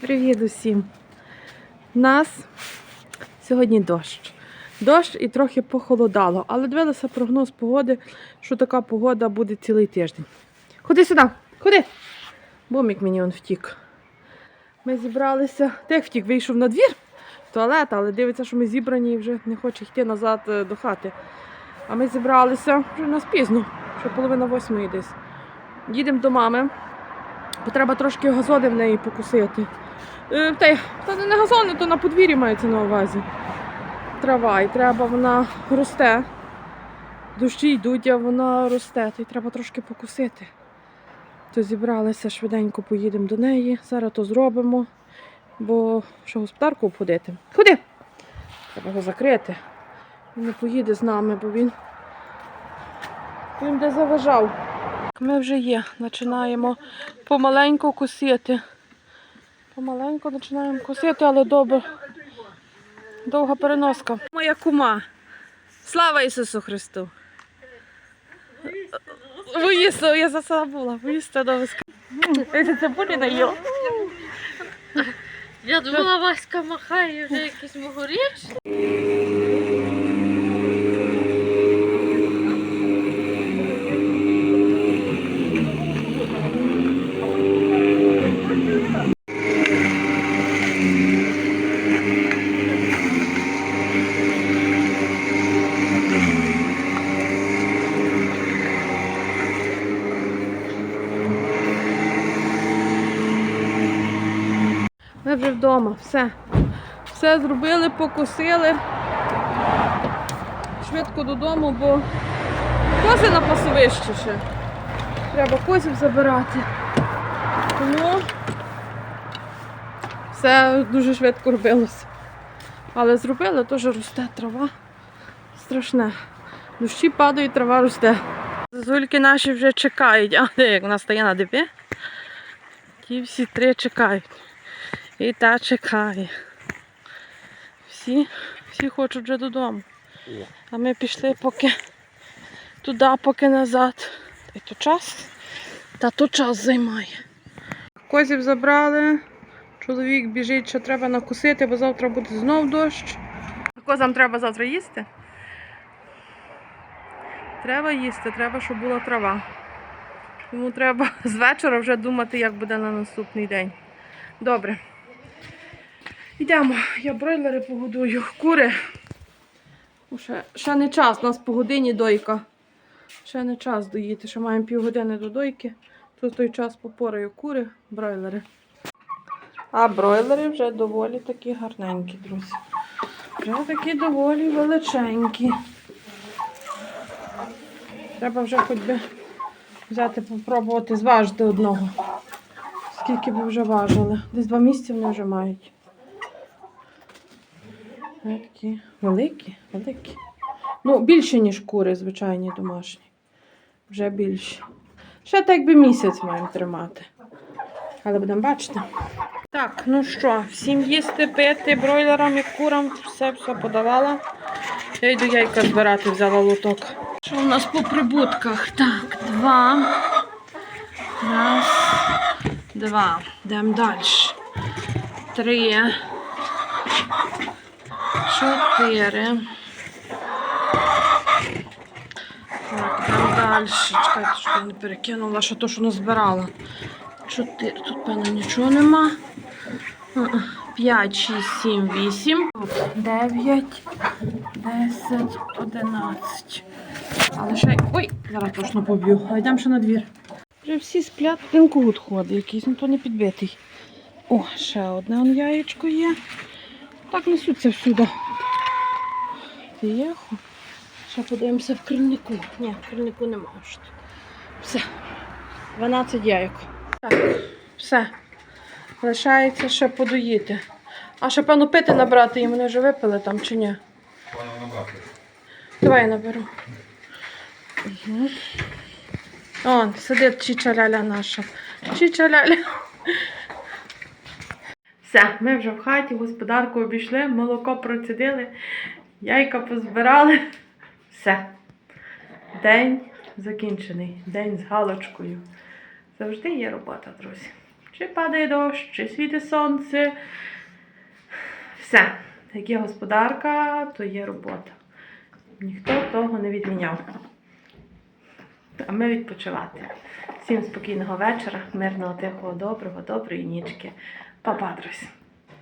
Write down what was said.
Привіт усім! У нас сьогодні дощ. Дощ і трохи похолодало, але дивилася прогноз погоди, що така погода буде цілий тиждень. Ходи сюди, ходи! Бомік мені он втік. Ми зібралися. Як втік, вийшов на двір, в туалет, але дивиться, що ми зібрані і вже не хоче йти назад е, до хати. А ми зібралися вже нас пізно, ще половина восьмої десь. Їдемо до мами, бо треба трошки газони в неї покусити. Е, Та, й- не газони, то на подвір'ї мається на увазі. Трава, і треба, вона росте. Дощі йдуть, а вона росте, то й треба трошки покусити. То зібралися швиденько, поїдемо до неї. Зараз то зробимо, бо що господарку обходити. Ходи! Треба його закрити. Він не поїде з нами, бо він, він де заважав. Ми вже є, починаємо помаленьку косити. Помаленьку починаємо косити, але добре. Довга переноска. Моя кума. Слава Ісусу Христу! Воїсто, я забула, воїсто до виска. Це буде на йо. Я думала, Васька махає вже якийсь могоріч. Ми вже вдома, все. Все зробили, покусили. Швидко додому, бо кози на пасовище ще. Треба козів забирати. Тому все дуже швидко робилося. Але зробили, теж росте трава. Страшне. Дощі падають, трава росте. Зульки наші вже чекають. А де як вона стає на дипі? Ті всі три чекають. І та чекає. Всі, всі хочуть вже додому. А ми пішли поки туди, поки назад. Та то час. Та то час займає. Козів забрали. Чоловік біжить, що треба накусити, бо завтра буде знов дощ. Козам треба завтра їсти. Треба їсти, треба, щоб була трава. Тому треба з вечора вже думати, як буде на наступний день. Добре. Йдемо, я бройлери погодую. Кури. Ще, ще не час, у нас по годині дойка. Ще не час доїти, ще маємо півгодини до дойки. В той час попораю кури, бройлери. А бройлери вже доволі такі гарненькі, друзі. Вже такі доволі величенькі. Треба вже хоч би взяти, попробувати зважити одного. Скільки б вже важили? Десь два місяці вони вже мають. Такі великі, великі. Ну, більше, ніж кури, звичайні домашні. Вже більше. Ще так би місяць маємо тримати. Але будемо бачити. Так, ну що, всім їсти, пити, бройлерам і курам, все все подавала. Я йду яйка збирати, взяла лоток. Що у нас по прибутках? Так, два. Раз, два. Йдемо далі. Три. Чотири. Так, йдемо далі. Чекайте, що я не перекинула, що то, що назбирала. Чотири. Тут, певно, нічого нема. А-а. П'ять, шість, сім, вісім. Дев'ять, десять, одинадцять. Але ще. Ой, зараз точно поб'ю. А йдемо ще на двір. Вже всі сплять, один кут ходить якийсь, ну то не підбитий. О, ще одне он яєчко є. Так несуться всюди. Тихо. Ще подивимося в крильнику. Ні, в крильнику нема. Все. 12 яєк. Так, все. Лишається ще подоїти. А ще, певно, пити набрати їм вони вже випили там чи ні? Давай я наберу. Угу. Он, сидить чичаляля наша. Чичаляля. Все, ми вже в хаті, господарку обійшли, молоко процідили, яйка позбирали. Все. День закінчений. День з галочкою. Завжди є робота, друзі. чи падає дощ, чи світить сонце. Все. Як є господарка, то є робота. Ніхто того не відміняв. А ми відпочивати. Всім спокійного вечора, мирного, тихого, доброго, доброї нічки. Па-па, друзі.